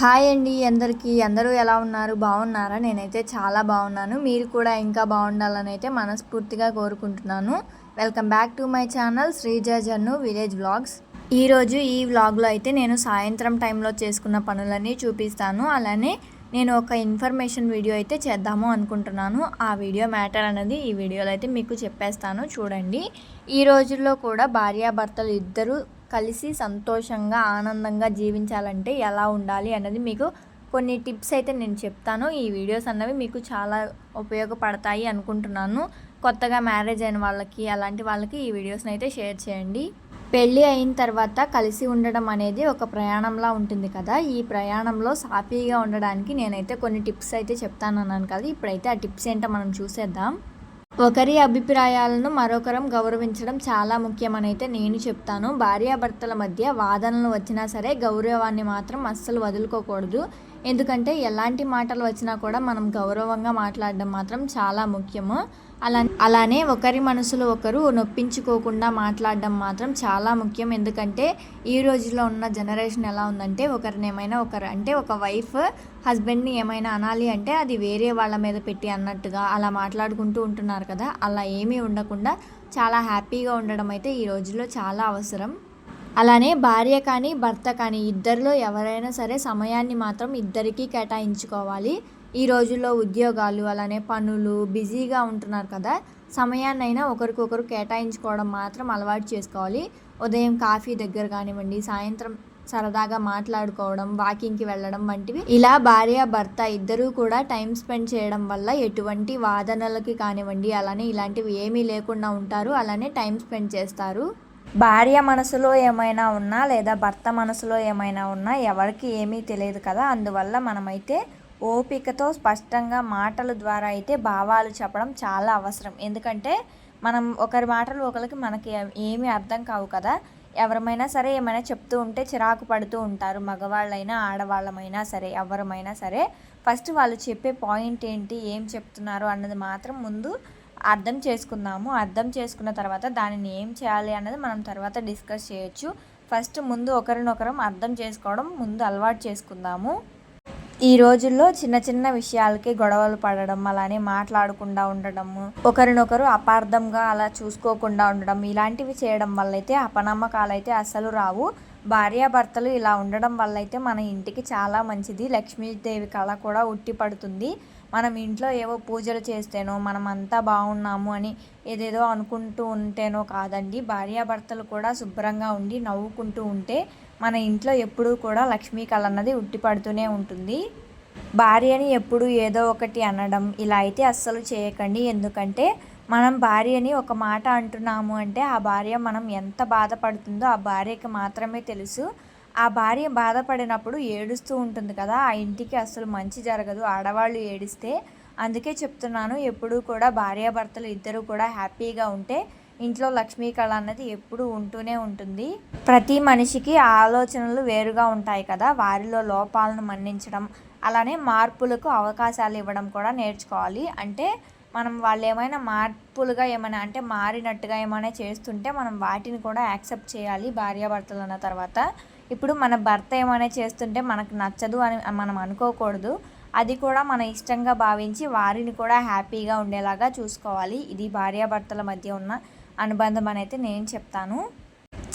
Hi అండి అందరికీ. అందరూ ఎలా ఉన్నారు? బాగున్నారా? నేనైతే చాలా బాగున్నాను. మీరు కూడా ఇంకా బాగుండాలని అయితే మనస్ఫూర్తిగా కోరుకుంటున్నాను. Welcome back to my channel Sreeja Jannu village vlogs. ఈరోజు ఈ వ్లాగ్లో అయితే నేను సాయంత్రం టైంలో చేసుకున్న పనులన్నీ చూపిస్తాను. అలానే నేను ఒక ఇన్ఫర్మేషన్ వీడియో అయితే చేద్దాము అనుకుంటున్నాను. ఆ వీడియో మ్యాటర్ అనేది ఈ వీడియోలో అయితే మీకు చెప్పేస్తాను. చూడండి. ఈ రోజుల్లో కూడా భార్యాభర్తలు ఇద్దరు కలిసి సంతోషంగా ఆనందంగా జీవించాలంటే ఎలా ఉండాలి అన్నది మీకు కొన్ని టిప్స్ అయితే నేను చెప్తాను. ఈ వీడియోస్ అన్నవి మీకు చాలా ఉపయోగపడతాయి అనుకుంటున్నాను. కొత్తగా మ్యారేజ్ అయిన వాళ్ళకి అలాంటి వాళ్ళకి ఈ వీడియోస్ని అయితే షేర్ చేయండి. పెళ్ళి అయిన తర్వాత కలిసి ఉండడం అనేది ఒక ప్రయాణంలా ఉంటుంది కదా. ఈ ప్రయాణంలో సాఫీగా ఉండడానికి నేనైతే కొన్ని టిప్స్ అయితే చెప్తాను అన్నాను కదా. ఇప్పుడైతే ఆ టిప్స్ ఏంటో మనం చూసేద్దాం. ఒకరి అభిప్రాయాలను మరొకరం గౌరవించడం చాలా ముఖ్యమని అయితే నేను చెప్తాను. భార్యాభర్తల మధ్య వాదనలు వచ్చినా సరే గౌరవాన్ని మాత్రం అస్సలు వదులుకోకూడదు. ఎందుకంటే ఎలాంటి మాటలు వచ్చినా కూడా మనం గౌరవంగా మాట్లాడడం మాత్రం చాలా ముఖ్యము. అలా అలానే ఒకరి మనసులో ఒకరు నొప్పించుకోకుండా మాట్లాడడం మాత్రం చాలా ముఖ్యం. ఎందుకంటే ఈ రోజుల్లో ఉన్న జనరేషన్ ఎలా ఉందంటే ఒకరిని ఏమైనా ఒకరు అంటే ఒక వైఫ్ హస్బెండ్ని ఏమైనా అనాలి అంటే అది వేరే వాళ్ళ మీద పెట్టి అన్నట్టుగా అలా మాట్లాడుకుంటూ ఉంటున్నారు కదా అలా ఏమీ ఉండకుండా చాలా హ్యాపీగా ఉండడం అయితే ఈ రోజుల్లో చాలా అవసరం. అలానే భార్య కానీ భర్త కానీ ఇద్దరిలో ఎవరైనా సరే సమయాన్ని మాత్రం ఇద్దరికీ కేటాయించుకోవాలి. ఈ రోజుల్లో ఉద్యోగాలు అలానే పనులు బిజీగా ఉంటున్నారు కదా సమయాన్నైనా ఒకరికొకరు కేటాయించుకోవడం మాత్రం అలవాటు చేసుకోవాలి. ఉదయం కాఫీ దగ్గర కానివ్వండి సాయంత్రం సరదాగా మాట్లాడుకోవడం వాకింగ్కి వెళ్ళడం వంటివి. ఇలా భార్య భర్త ఇద్దరూ కూడా టైం స్పెండ్ చేయడం వల్ల ఎటువంటి వాదనలకి కానివ్వండి అలానే ఇలాంటివి ఏమీ లేకుండా ఉంటారు అలానే టైం స్పెండ్ చేస్తారు. భార్య మనసులో ఏమైనా ఉన్నా లేదా భర్త మనసులో ఏమైనా ఉన్నా ఎవరికి ఏమీ తెలియదు కదా. అందువల్ల మనమైతే ఓపికతో స్పష్టంగా మాటల ద్వారా అయితే భావాలు చెప్పడం చాలా అవసరం. ఎందుకంటే మనం ఒకరి మాటలు ఒకరికి మనకి ఏమీ అర్థం కావు కదా. ఎవరమైనా సరే ఏమైనా చెప్తూ ఉంటే చిరాకు పడుతూ ఉంటారు. మగవాళ్ళైనా ఆడవాళ్ళమైనా సరే ఎవరమైనా సరే. ఫస్ట్ వాళ్ళు చెప్పే పాయింట్ ఏంటి ఏం చెప్తున్నారు అన్నది మాత్రం ముందు అర్థం చేసుకుందాము. అర్థం చేసుకున్న తర్వాత దానిని ఏం చేయాలి అన్నది మనం తర్వాత డిస్కస్ చేయొచ్చు. ఫస్ట్ ముందు ఒకరినొకరం అర్థం చేసుకోవడం ముందు అలవాటు చేసుకుందాము. ఈ రోజుల్లో చిన్న చిన్న విషయాలకి గొడవలు పడడం అలానే మాట్లాడకుండా ఉండడము ఒకరినొకరు అపార్థంగా అలా చూసుకోకుండా ఉండడం ఇలాంటివి చేయడం వల్ల అయితే అపనమ్మకాలు అయితే అస్సలు రావు. భార్యాభర్తలు ఇలా ఉండడం వల్ల అయితే మన ఇంటికి చాలా మంచిది. లక్ష్మీదేవి కళ కూడా ఉట్టి పడుతుంది. మనం ఇంట్లో ఏవో పూజలు చేస్తేనో మనం అంతా బాగున్నాము అని ఏదేదో అనుకుంటూ ఉంటేనో కాదండి. భార్యాభర్తలు కూడా శుభ్రంగా ఉండి నవ్వుకుంటూ ఉంటే మన ఇంట్లో ఎప్పుడూ కూడా లక్ష్మీ కళ అన్నది ఉట్టిపడుతూనే ఉంటుంది. భార్యని ఎప్పుడు ఏదో ఒకటి అనడం ఇలా అయితే అస్సలు చేయకండి. ఎందుకంటే మనం భార్యని ఒక మాట అంటున్నాము అంటే ఆ భార్య మనం ఎంత బాధపడుతుందో ఆ భార్యకి మాత్రమే తెలుసు. ఆ భార్య బాధపడినప్పుడు ఏడుస్తూ ఉంటుంది కదా ఆ ఇంటికి అసలు మంచి జరగదు. ఆడవాళ్ళు ఏడిస్తే అందుకే చెప్తున్నాను ఎప్పుడూ కూడా భార్యాభర్తలు ఇద్దరు కూడా హ్యాపీగా ఉంటే ఇంట్లో లక్ష్మీ కళ అన్నది ఎప్పుడు ఉంటూనే ఉంటుంది. ప్రతి మనిషికి ఆలోచనలు వేరుగా ఉంటాయి కదా వారిలో లోపాలను మన్నించడం అలానే మార్పులకు అవకాశాలు ఇవ్వడం కూడా నేర్చుకోవాలి. అంటే మనం వాళ్ళు ఏమైనా మార్పులుగా ఏమైనా అంటే మారినట్టుగా ఏమైనా చేస్తుంటే మనం వాటిని కూడా యాక్సెప్ట్ చేయాలి భార్యాభర్తలు అన్న తర్వాత. ఇప్పుడు మన భర్త ఏమైనా చేస్తుంటే మనకు నచ్చదు అని మనం అనుకోకూడదు. అది కూడా మన ఇష్టంగా భావించి వారిని కూడా హ్యాపీగా ఉండేలాగా చూసుకోవాలి. ఇది భార్యాభర్తల మధ్య ఉన్న అనుబంధం అని అయితే నేను చెప్తాను.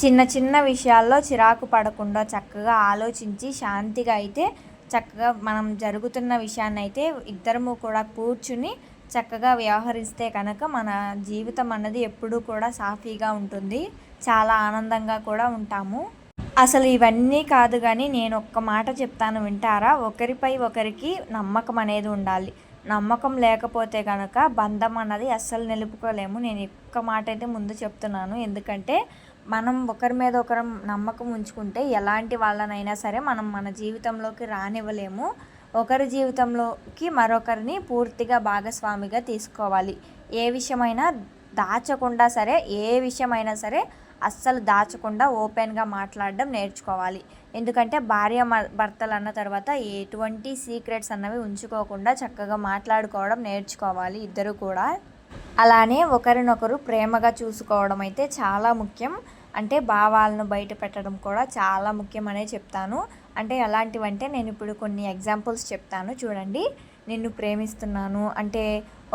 చిన్న చిన్న విషయాల్లో చిరాకు పడకుండా చక్కగా ఆలోచించి శాంతిగా అయితే చక్కగా మనం జరుగుతున్న విషయాన్ని అయితే ఇద్దరము కూడా కూర్చుని చక్కగా వ్యవహరిస్తే కనుక మన జీవితం అన్నది ఎప్పుడూ కూడా సాఫీగా ఉంటుంది. చాలా ఆనందంగా కూడా ఉంటాము. అసలు ఇవన్నీ కాదు కానీ నేను ఒక్క మాట చెప్తాను వింటారా? ఒకరిపై ఒకరికి నమ్మకం అనేది ఉండాలి. నమ్మకం లేకపోతే కనుక బంధం అన్నది అస్సలు నిలుపుకోలేము. నేను ఒక్క మాట అయితే ముందు చెప్తున్నాను. ఎందుకంటే మనం ఒకరి మీద ఒకరం నమ్మకం ఉంచుకుంటే ఎలాంటి వాళ్ళనైనా సరే మనం మన జీవితంలోకి రానివ్వలేము. ఒకరి జీవితంలోకి మరొకరిని పూర్తిగా భాగస్వామిగా తీసుకోవాలి. ఏ విషయమైనా దాచకుండా సరే ఏ విషయమైనా సరే అస్సలు దాచకుండా ఓపెన్గా మాట్లాడడం నేర్చుకోవాలి. ఎందుకంటే భార్య భర్తలు అన్న తర్వాత ఎటువంటి సీక్రెట్స్ అన్నవి ఉంచుకోకుండా చక్కగా మాట్లాడుకోవడం నేర్చుకోవాలి ఇద్దరు కూడా. అలానే ఒకరినొకరు ప్రేమగా చూసుకోవడం అయితే చాలా ముఖ్యం. అంటే భావాలను బయట పెట్టడం కూడా చాలా ముఖ్యమనే చెప్తాను. అంటే ఎలాంటివంటే నేను ఇప్పుడు కొన్ని ఎగ్జాంపుల్స్ చెప్తాను చూడండి. నిన్ను ప్రేమిస్తున్నాను. అంటే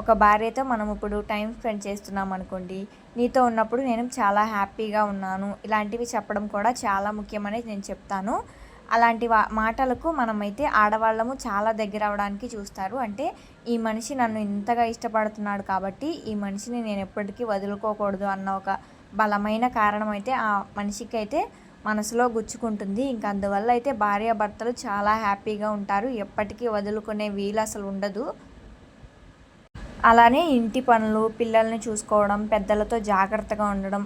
ఒక భార్యతో మనం ఇప్పుడు టైం స్పెండ్ చేస్తున్నాం అనుకోండి నీతో ఉన్నప్పుడు నేను చాలా హ్యాపీగా ఉన్నాను ఇలాంటివి చెప్పడం కూడా చాలా ముఖ్యమని నేను చెప్తాను. అలాంటి వా మాటలకు మనమైతే ఆడవాళ్ళము చాలా దగ్గర అవడానికి చూస్తారు. అంటే ఈ మనిషి నన్ను ఇంతగా ఇష్టపడుతున్నాడు కాబట్టి ఈ మనిషిని నేను ఎప్పటికీ వదులుకోకూడదు అన్న ఒక బలమైన కారణం అయితే ఆ మనిషికి అయితే మనసులో గుచ్చుకుంటుంది. ఇంకా అందువల్ల అయితే భార్యాభర్తలు చాలా హ్యాపీగా ఉంటారు. ఎప్పటికీ వదులుకునే వీలు అసలు ఉండదు. అలానే ఇంటి పనులు పిల్లల్ని చూసుకోవడం పెద్దలతో జాగ్రత్తగా ఉండడం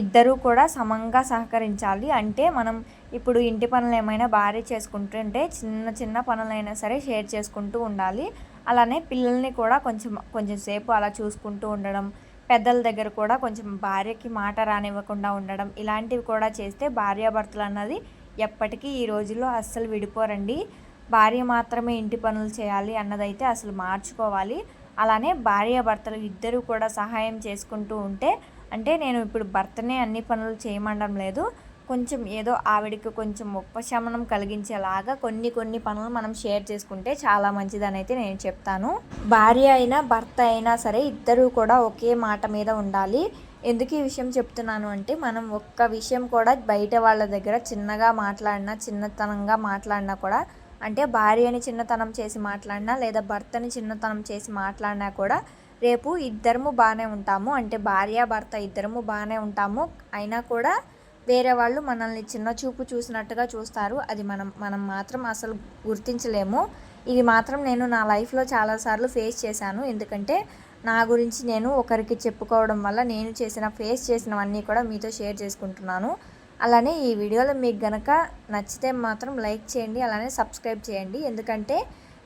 ఇద్దరూ కూడా సమంగా సహకరించాలి. అంటే మనం ఇప్పుడు ఇంటి పనులు ఏమైనా భార్య చేసుకుంటుంటే చిన్న చిన్న పనులైనా సరే షేర్ చేసుకుంటూ ఉండాలి. అలానే పిల్లల్ని కూడా కొంచెం కొంచెం సేపు అలా చూసుకుంటూ ఉండడం పెద్దల దగ్గర కూడా కొంచెం భార్యకి మాట రానివ్వకుండా ఉండడం ఇలాంటివి కూడా చేస్తే భార్యాభర్తలు అన్నది ఎప్పటికీ ఈ రోజుల్లో అస్సలు విడిపోరండి. భార్య మాత్రమే ఇంటి పనులు చేయాలి అన్నదైతే అసలు మార్చుకోవాలి. అలానే భార్యాభర్తలు ఇద్దరు కూడా సహాయం చేసుకుంటూ ఉంటే అంటే నేను ఇప్పుడు భర్తనే అన్ని పనులు చేయమండం లేదు. కొంచెం ఏదో ఆవిడకి కొంచెం ఉపశమనం కలిగించేలాగా కొన్ని కొన్ని పనులు మనం షేర్ చేసుకుంటే చాలా మంచిదని అయితే నేను చెప్తాను. భార్య అయినా భర్త అయినా సరే ఇద్దరూ కూడా ఒకే మాట మీద ఉండాలి. ఎందుకు ఈ విషయం చెప్తున్నాను అంటే మనం ఒక్క విషయం కూడా బయట వాళ్ళ దగ్గర చిన్నగా మాట్లాడినా చిన్నతనంగా మాట్లాడినా కూడా అంటే భార్యని చిన్నతనం చేసి మాట్లాడినా లేదా భర్తని చిన్నతనం చేసి మాట్లాడినా కూడా రేపు ఇద్దరము బాగానే ఉంటాము. అంటే భార్య భర్త ఇద్దరము బాగానే ఉంటాము. అయినా కూడా వేరే వాళ్ళు మనల్ని చిన్న చూపు చూసినట్టుగా చూస్తారు. అది మనం మనం మాత్రం అసలు గుర్తించలేము. ఇది మాత్రం నేను నా లైఫ్లో చాలాసార్లు ఫేస్ చేశాను. ఎందుకంటే నా గురించి నేను ఒకరికి చెప్పుకోవడం వల్ల నేను చేసిన ఫేస్ చేసినవన్నీ కూడా మీతో షేర్ చేసుకుంటున్నాను. అలానే ఈ వీడియోలో మీకు గనక నచ్చితే మాత్రం లైక్ చేయండి అలానే సబ్స్క్రైబ్ చేయండి. ఎందుకంటే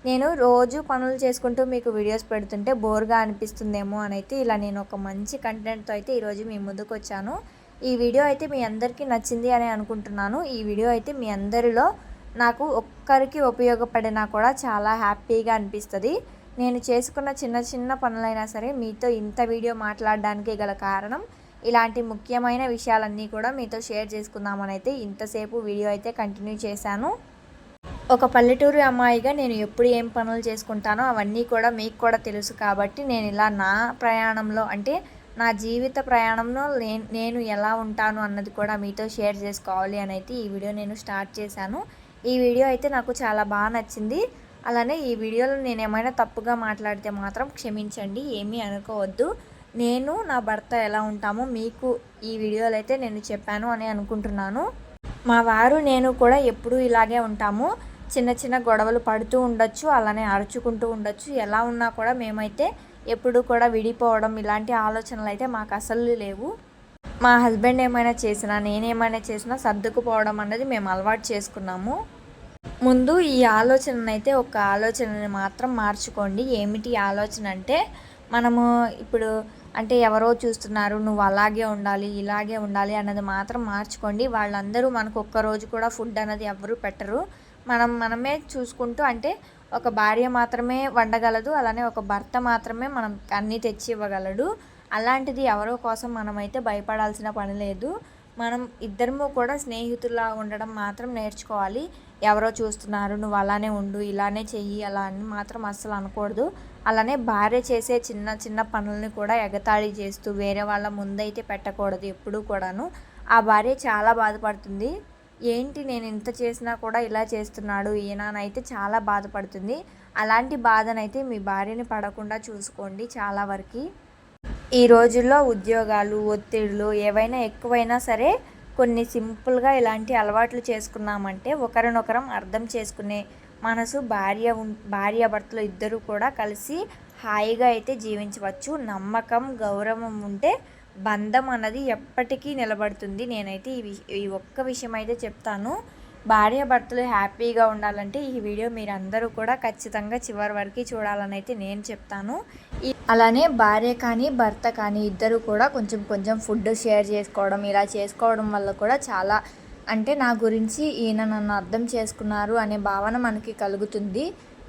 నేను రోజు పనులు చేసుకుంటూ మీకు వీడియోస్ పెడుతుంటే బోర్గా అనిపిస్తుందేమో అని అయితే ఇలా నేను ఒక మంచి కంటెంట్తో అయితే ఈరోజు మీ ముందుకు వచ్చాను ఈ వీడియో అయితే మీ అందరికీ నచ్చింది అని అనుకుంటున్నాను. ఈ వీడియో అయితే మీ అందరిలో నాకు ఒక్కరికి ఉపయోగపడినా కూడా చాలా హ్యాపీగా అనిపిస్తుంది. నేను చేసుకున్న చిన్న చిన్న పనులైనా సరే మీతో ఇంత వీడియో మాట్లాడడానికి గల కారణం ఇలాంటి ముఖ్యమైన విషయాలన్నీ కూడా మీతో షేర్ చేసుకుందామని అయితే ఇంతసేపు వీడియో అయితే కంటిన్యూ చేశాను. ఒక పల్లెటూరు అమ్మాయిగా నేను ఎప్పుడు ఏం పనులు చేసుకుంటానో అవన్నీ కూడా మీకు కూడా తెలుసు కాబట్టి నేను ఇలా నా ప్రయాణంలో అంటే నా జీవిత ప్రయాణంలో నేను ఎలా ఉంటాను అన్నది కూడా మీతో షేర్ చేసుకోవాలి అని అయితే ఈ వీడియో నేను స్టార్ట్ చేశాను. ఈ వీడియో అయితే నాకు చాలా బాగా నచ్చింది. అలానే ఈ వీడియోలో నేను ఏమైనా తప్పుగా మాట్లాడితే మాత్రం క్షమించండి ఏమీ అనుకోవద్దు. నేను నా భర్త ఎలా ఉంటామో మీకు ఈ వీడియోలో అయితే నేను చెప్పాను అని అనుకుంటున్నాను. మా వారు నేను కూడా ఎప్పుడూ ఇలాగే ఉంటాము. చిన్న చిన్న గొడవలు పడుతూ ఉండొచ్చు అలానే అరుచుకుంటూ ఉండొచ్చు. ఎలా ఉన్నా కూడా మేమైతే ఎప్పుడు కూడా విడిపోవడం ఇలాంటి ఆలోచనలు అయితే మాకు అసలు లేవు. మా హస్బెండ్ ఏమైనా చేసినా నేనేమైనా చేసినా సర్దుకుపోవడం అన్నది మేము అలవాటు చేసుకున్నాము. ముందు ఈ ఆలోచన అయితే ఒక ఆలోచనని మాత్రం మార్చుకోండి. ఏమిటి ఆలోచన అంటే మనము ఇప్పుడు అంటే ఎవరో చూస్తున్నారు నువ్వు అలాగే ఉండాలి ఇలాగే ఉండాలి అన్నది మాత్రం మార్చుకోండి. వాళ్ళందరూ మనకు ఒక్కరోజు కూడా ఫుడ్ అన్నది ఎవరు పెట్టరు. మనం మనమే చూసుకుంటూ అంటే ఒక భార్య మాత్రమే వండగలదు అలానే ఒక భర్త మాత్రమే మనం అన్నీ తెచ్చి ఇవ్వగలడు. అలాంటిది ఎవరో కోసం మనమైతే భయపడాల్సిన పని లేదు. మనం ఇద్దరము కూడా స్నేహితులా ఉండడం మాత్రం నేర్చుకోవాలి. ఎవరో చూస్తున్నారు నువ్వు అలానే ఉండు ఇలానే చెయ్యి అలా అని మాత్రం అస్సలు అనకూడదు. అలానే భార్య చేసే చిన్న చిన్న పనులని కూడా ఎగతాళి చేస్తూ వేరే వాళ్ళ ముందైతే పెట్టకూడదు ఎప్పుడూ కూడాను. ఆ భార్య చాలా బాధపడుతుంది. ఏంటి నేను ఇంత చేసినా కూడా ఇలా చేస్తున్నాడు ఈయననైతే చాలా బాధపడుతుంది. అలాంటి బాధనైతే మీ భార్యని పడకుండా చూసుకోండి చాలా వరకు. ఈ రోజుల్లో ఉద్యోగాలు ఒత్తిడులు ఏవైనా ఎక్కువైనా సరే కొన్ని సింపుల్గా ఇలాంటి అలవాట్లు చేసుకున్నామంటే ఒకరినొకరం అర్థం చేసుకునే మనసు భార్య భార్యాభర్తలు ఇద్దరు కూడా కలిసి హాయిగా అయితే జీవించవచ్చు. నమ్మకం గౌరవం ఉంటే బంధం అన్నది ఎప్పటికీ నిలబడుతుంది. నేనైతే ఈ ఈ ఒక్క విషయం అయితే చెప్తాను. భార్య భర్తలు హ్యాపీగా ఉండాలంటే ఈ వీడియో మీరు అందరూ కూడా ఖచ్చితంగా చివరి వరకు చూడాలని అయితే నేను చెప్తాను. అలానే భార్య కానీ భర్త కానీ ఇద్దరు కూడా కొంచెం కొంచెం ఫుడ్ షేర్ చేసుకోవడం ఇలా చేసుకోవడం వల్ల కూడా చాలా అంటే నా గురించి ఈయన నన్ను అర్థం చేసుకున్నారు అనే భావన మనకి కలుగుతుంది.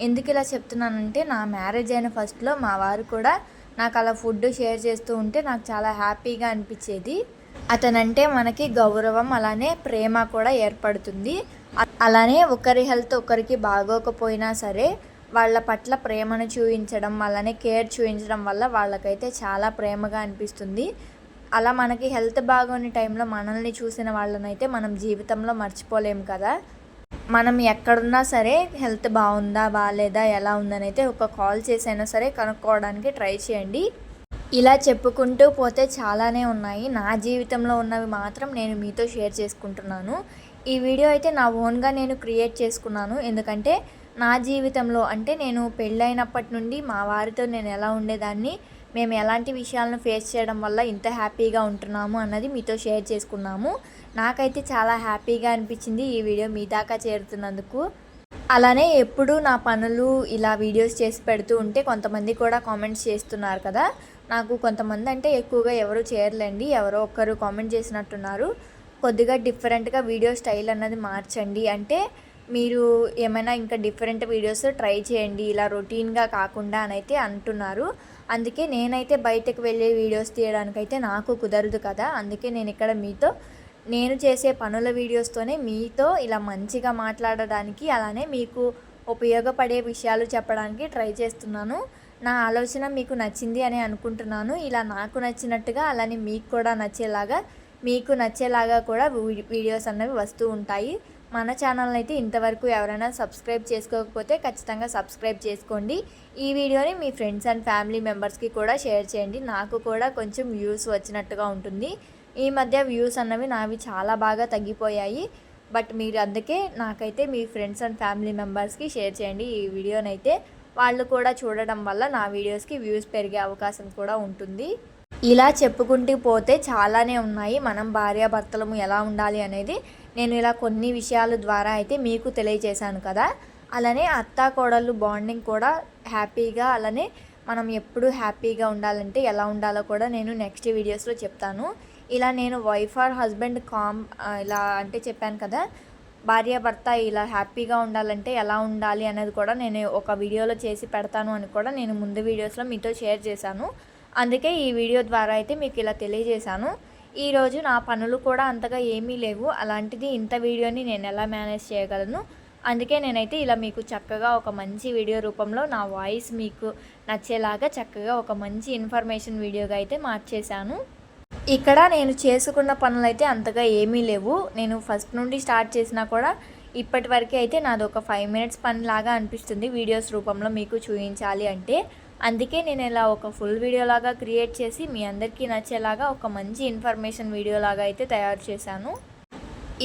ఎందుకు ఇలా చెప్తున్నానంటే నా మ్యారేజ్ అయిన ఫస్ట్లో మా వారు కూడా నాకు అలా ఫుడ్ షేర్ చేస్తూ ఉంటే నాకు చాలా హ్యాపీగా అనిపించేది. అతనంటే మనకి గౌరవం అలానే ప్రేమ కూడా ఏర్పడుతుంది. అలానే ఒకరి హెల్త్ ఒకరికి బాగోకపోయినా సరే వాళ్ళ పట్ల ప్రేమను చూపించడం అలానే కేర్ చూపించడం వల్ల వాళ్ళకైతే చాలా ప్రేమగా అనిపిస్తుంది. అలా మనకి హెల్త్ బాగోని టైంలో మనల్ని చూసిన వాళ్ళనైతే మనం జీవితంలో మర్చిపోలేము కదా. మనం ఎక్కడున్నా సరే హెల్త్ బాగుందా బాగాలేదా ఎలా ఉందని అయితే ఒక కాల్ చేసైనా సరే కనుక్కోవడానికి ట్రై చేయండి. ఇలా చెప్పుకుంటూ పోతే చాలానే ఉన్నాయి. నా జీవితంలో ఉన్నవి మాత్రం నేను మీతో షేర్ చేసుకుంటున్నాను. ఈ వీడియో అయితే నా ఓన్గా నేను క్రియేట్ చేసుకున్నాను. ఎందుకంటే నా జీవితంలో అంటే నేను పెళ్ళైనప్పటి నుండి మా వారితో నేను ఎలా ఉండేదాన్ని మేము ఎలాంటి విషయాలను ఫేస్ చేయడం వల్ల ఇంత హ్యాపీగా ఉంటున్నాము అన్నది మీతో షేర్ చేసుకున్నాము. నాకైతే చాలా హ్యాపీగా అనిపించింది ఈ వీడియో మీ దాకా చేరుతున్నందుకు. అలానే ఎప్పుడు నా పనులు ఇలా వీడియోస్ చేసి పెడుతూ ఉంటే కొంతమంది కూడా కామెంట్స్ చేస్తున్నారు కదా. నాకు కొంతమంది అంటే ఎక్కువగా ఎవరు చేయర్లేండి ఎవరో ఒక్కరు కామెంట్ చేసినట్టున్నారు. కొద్దిగా డిఫరెంట్గా వీడియో స్టైల్ అన్నది మార్చండి అంటే మీరు ఏమైనా ఇంకా డిఫరెంట్ వీడియోస్ ట్రై చేయండి ఇలా రొటీన్గా కాకుండా అని అయితే అంటున్నారు. అందుకే నేనైతే బయటకు వెళ్ళే వీడియోస్ తీయడానికైతే నాకు కుదరదు కదా. అందుకే నేను ఇక్కడ మీతో నేను చేసే పనుల వీడియోస్తోనే మీతో ఇలా మంచిగా మాట్లాడడానికి అలానే మీకు ఉపయోగపడే విషయాలు చెప్పడానికి ట్రై చేస్తున్నాను. నా ఆలోచన మీకు నచ్చింది అని అనుకుంటున్నాను. ఇలా నాకు నచ్చినట్టుగా అలానే మీకు కూడా నచ్చేలాగా మీకు నచ్చేలాగా కూడా వీడియోస్ అన్నవి వస్తూ ఉంటాయి. మన ఛానల్ అయితే ఇంతవరకు ఎవరైనా సబ్స్క్రైబ్ చేసుకోకపోతే ఖచ్చితంగా సబ్స్క్రైబ్ చేసుకోండి. ఈ వీడియోని మీ ఫ్రెండ్స్ అండ్ ఫ్యామిలీ మెంబర్స్కి కూడా షేర్ చేయండి. నాకు కూడా కొంచెం వ్యూస్ వచ్చినట్టుగా ఉంటుంది. ఈ మధ్య వ్యూస్ అన్నవి నావి చాలా బాగా తగ్గిపోయాయి. బట్ మీరు అందుకే నాకైతే మీ ఫ్రెండ్స్ అండ్ ఫ్యామిలీ మెంబర్స్కి షేర్ చేయండి ఈ వీడియోనైతే. వాళ్ళు కూడా చూడడం వల్ల నా వీడియోస్కి వ్యూస్ పెరిగే అవకాశం కూడా ఉంటుంది. ఇలా చెప్పుకుంటూ పోతే చాలానే ఉన్నాయి. మనం భార్యాభర్తలము ఎలా ఉండాలి అనేది నేను ఇలా కొన్ని విషయాల ద్వారా అయితే మీకు తెలియజేశాను కదా. అలానే అత్త కోడళ్ళు బాండింగ్ కూడా హ్యాపీగా అలానే మనం ఎప్పుడు హ్యాపీగా ఉండాలంటే ఎలా ఉండాలో కూడా నేను నెక్స్ట్ వీడియోస్లో చెప్తాను. ఇలా నేను వైఫ్ ఆర్ హస్బెండ్ కామ్ ఇలా అంటే చెప్పాను కదా. భార్య భర్త ఇలా హ్యాపీగా ఉండాలంటే ఎలా ఉండాలి అనేది కూడా నేను ఒక వీడియోలో చేసి పెడతాను అని కూడా నేను ముందు వీడియోస్లో మీతో షేర్ చేశాను. అందుకే ఈ వీడియో ద్వారా అయితే మీకు ఇలా తెలియజేశాను. ఈరోజు నా పనులు కూడా అంతగా ఏమీ లేవు. అలాంటిది ఇంత వీడియోని నేను ఎలా మేనేజ్ చేయగలను? అందుకే నేనైతే ఇలా మీకు చక్కగా ఒక మంచి వీడియో రూపంలో నా వాయిస్ మీకు నచ్చేలాగా చక్కగా ఒక మంచి ఇన్ఫర్మేషన్ వీడియోగా అయితే మార్చేశాను. ఇక్కడ నేను చేసుకున్న పనులు అయితే అంతగా ఏమీ లేవు. నేను ఫస్ట్ నుండి స్టార్ట్ చేసినా కూడా ఇప్పటి వరకు అయితే నాది ఒక ఫైవ్ మినిట్స్ పని లాగా అనిపిస్తుంది వీడియోస్ రూపంలో మీకు చూపించాలి అంటే. అందుకే నేను ఇలా ఒక ఫుల్ వీడియో లాగా క్రియేట్ చేసి మీ అందరికీ నచ్చేలాగా ఒక మంచి ఇన్ఫర్మేషన్ వీడియో లాగా అయితే తయారు చేశాను.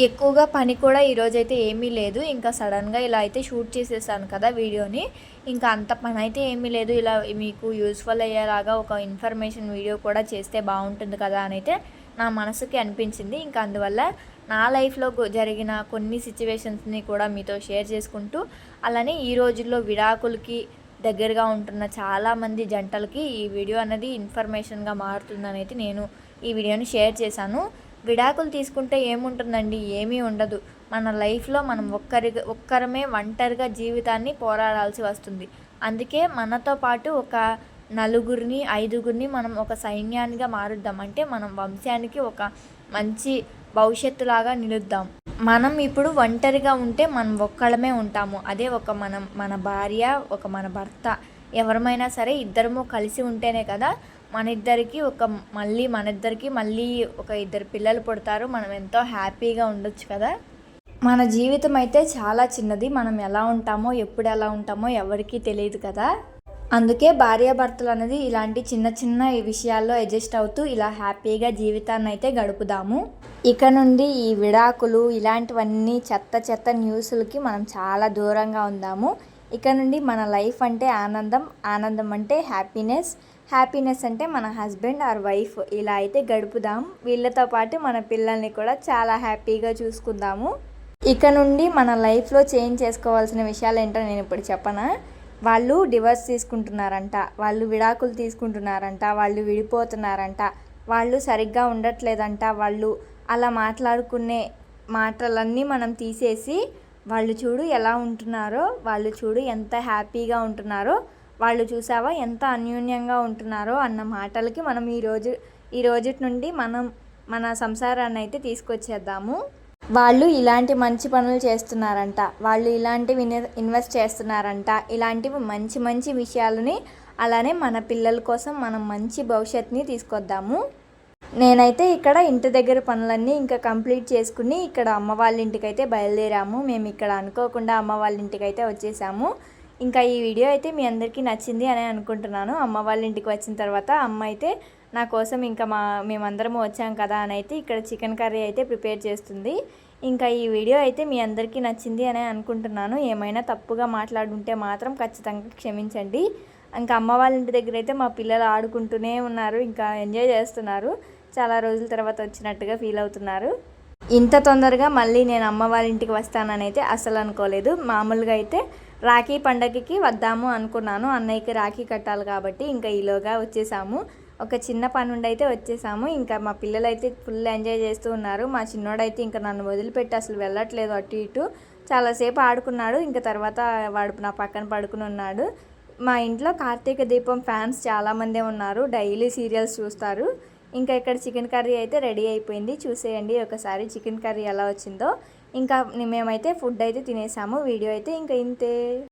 ఎక్కువగా పని కూడా ఈరోజు అయితే ఏమీ లేదు. ఇంకా సడన్గా ఇలా అయితే షూట్ చేసేసాను కదా వీడియోని ఇంకా అంత పని అయితే ఏమీ లేదు. ఇలా మీకు యూస్ఫుల్ అయ్యేలాగా ఒక ఇన్ఫర్మేషన్ వీడియో కూడా చేస్తే బాగుంటుంది కదా అని అయితే నా మనసుకి అనిపించింది. ఇంకా అందువల్ల నా లైఫ్లో జరిగిన కొన్ని సిచ్యువేషన్స్ని కూడా మీతో షేర్ చేసుకుంటూ అలానే ఈ రోజుల్లో విడాకులకి దగ్గరగా ఉంటున్న చాలామంది జంటలకి ఈ వీడియో అనేది ఇన్ఫర్మేషన్గా మారుతుందని అయితే నేను ఈ వీడియోని షేర్ చేశాను. విడాకులు తీసుకుంటే ఏముంటుందండి? ఏమీ ఉండదు. మన లైఫ్లో మనం ఒక్కరి ఒక్కరమే ఒంటరిగా జీవితాన్ని పోరాడాల్సి వస్తుంది. అందుకే మనతో పాటు ఒక నలుగురిని ఐదుగురిని మనం ఒక సైన్యానిగా మారుద్దాం. అంటే మనం వంశానికి ఒక మంచి భవిష్యత్తులాగా నిలుద్దాం. మనం ఇప్పుడు ఒంటరిగా ఉంటే మనం ఒక్కళ్ళమే ఉంటాము. అదే ఒక మనం మన భార్య ఒక మన భర్త ఎవరమైనా సరే ఇద్దరము కలిసి ఉంటేనే కదా మన ఇద్దరికి ఒక మళ్ళీ మన ఇద్దరికి మళ్ళీ ఒక ఇద్దరు పిల్లలు పుడతారు. మనం ఎంతో హ్యాపీగా ఉండొచ్చు కదా. మన జీవితం అయితే చాలా చిన్నది. మనం ఎలా ఉంటామో ఎప్పుడు ఎలా ఉంటామో ఎవరికీ తెలియదు కదా. అందుకే భార్యాభర్తలు అనేది ఇలాంటి చిన్న చిన్న విషయాల్లో అడ్జస్ట్ అవుతూ ఇలా హ్యాపీగా జీవితాన్ని అయితే గడుపుదాము. ఇక నుండి ఈ విడాకులు ఇలాంటివన్నీ చెత్త చెత్త న్యూస్లకి మనం చాలా దూరంగా ఉందాము. ఇక నుండి మన లైఫ్ అంటే ఆనందం ఆనందం అంటే హ్యాపీనెస్ హ్యాపీనెస్ అంటే మన హస్బెండ్ ఆర్ వైఫ్. ఇలా అయితే గడుపుదాం. వీళ్ళతో పాటు మన పిల్లల్ని కూడా చాలా హ్యాపీగా చూసుకుందాము. ఇక నుండి మన లైఫ్లో చేంజ్ చేసుకోవాల్సిన విషయాలు ఏంటో నేను ఇప్పుడు చెప్పనా? వాళ్ళు డివర్స్ తీసుకుంటున్నారంట వాళ్ళు విడాకులు తీసుకుంటున్నారంట వాళ్ళు విడిపోతున్నారంట వాళ్ళు సరిగ్గా ఉండట్లేదంట వాళ్ళు అలా మాట్లాడుకునే మాటలన్నీ మనం తీసేసి వాళ్ళు చూడు ఎలా ఉంటున్నారో వాళ్ళు చూడు ఎంత హ్యాపీగా ఉంటున్నారో వాళ్ళు చూసావా ఎంత అన్యోన్యంగా ఉంటున్నారో అన్న మాటలకి మనం ఈరోజు ఈ రోజు నుండి మనం మన సంసారాన్ని అయితే తీసుకొచ్చేద్దాము. వాళ్ళు ఇలాంటి మంచి పనులు చేస్తున్నారంట. వాళ్ళు ఇలాంటివి ఇన్వెస్ట్ చేస్తున్నారంట. ఇలాంటివి మంచి మంచి విషయాలని అలానే మన పిల్లల కోసం మనం మంచి భవిష్యత్తుని తీసుకొద్దాము. నేనైతే ఇక్కడ ఇంటి దగ్గర పనులన్నీ ఇంకా కంప్లీట్ చేసుకుని ఇక్కడ అమ్మ వాళ్ళ ఇంటికి అయితే బయలుదేరాము. మేము ఇక్కడ అనుకోకుండా అమ్మ వాళ్ళ ఇంటికి అయితే వచ్చేసాము. ఇంకా ఈ వీడియో అయితే మీ అందరికీ నచ్చింది అని అనుకుంటున్నాను. అమ్మ వాళ్ళ ఇంటికి వచ్చిన తర్వాత అమ్మ అయితే నా కోసం ఇంకా మా మేమందరం వచ్చాం కదా అని అయితే ఇక్కడ చికెన్ కర్రీ అయితే ప్రిపేర్ చేస్తుంది. ఇంకా ఈ వీడియో అయితే మీ అందరికీ నచ్చింది అని అనుకుంటున్నాను. ఏమైనా తప్పుగా మాట్లాడుంటే మాత్రం ఖచ్చితంగా క్షమించండి. ఇంకా అమ్మ వాళ్ళ ఇంటి దగ్గర అయితే మా పిల్లలు ఆడుకుంటూనే ఉన్నారు ఇంకా ఎంజాయ్ చేస్తున్నారు. చాలా రోజుల తర్వాత వచ్చినట్టుగా ఫీల్ అవుతున్నారు. ఇంత తొందరగా మళ్ళీ నేను అమ్మ వాళ్ళ ఇంటికి వస్తానని అయితే అసలు అనుకోలేదు. మామూలుగా అయితే రాఖీ పండగకి వద్దాము అనుకున్నాను. అన్నయ్యకి రాఖీ కట్టాలి కాబట్టి ఇంకా ఈలోగా వచ్చేసాము. ఒక చిన్న పని ఉండి అయితే వచ్చేసాము. ఇంకా మా పిల్లలు అయితే ఫుల్ ఎంజాయ్ చేస్తూ ఉన్నారు. మా చిన్నోడైతే ఇంకా నన్ను వదిలిపెట్టి అసలు వెళ్ళట్లేదు అటు ఇటు. చాలాసేపు ఆడుకున్నాడు. ఇంకా తర్వాత వాడు నా పక్కన పడుకుని ఉన్నాడు. మా ఇంట్లో కార్తీక దీపం ఫ్యాన్స్ చాలామందే ఉన్నారు. డైలీ సీరియల్స్ చూస్తారు. ఇంకా ఇక్కడ చికెన్ కర్రీ అయితే రెడీ అయిపోయింది. చూసేయండి ఒకసారి చికెన్ కర్రీ ఎలా వచ్చిందో. ఇంకా మేమైతే ఫుడ్ అయితే తినేసాము. వీడియో అయితే ఇంకా ఇంతే.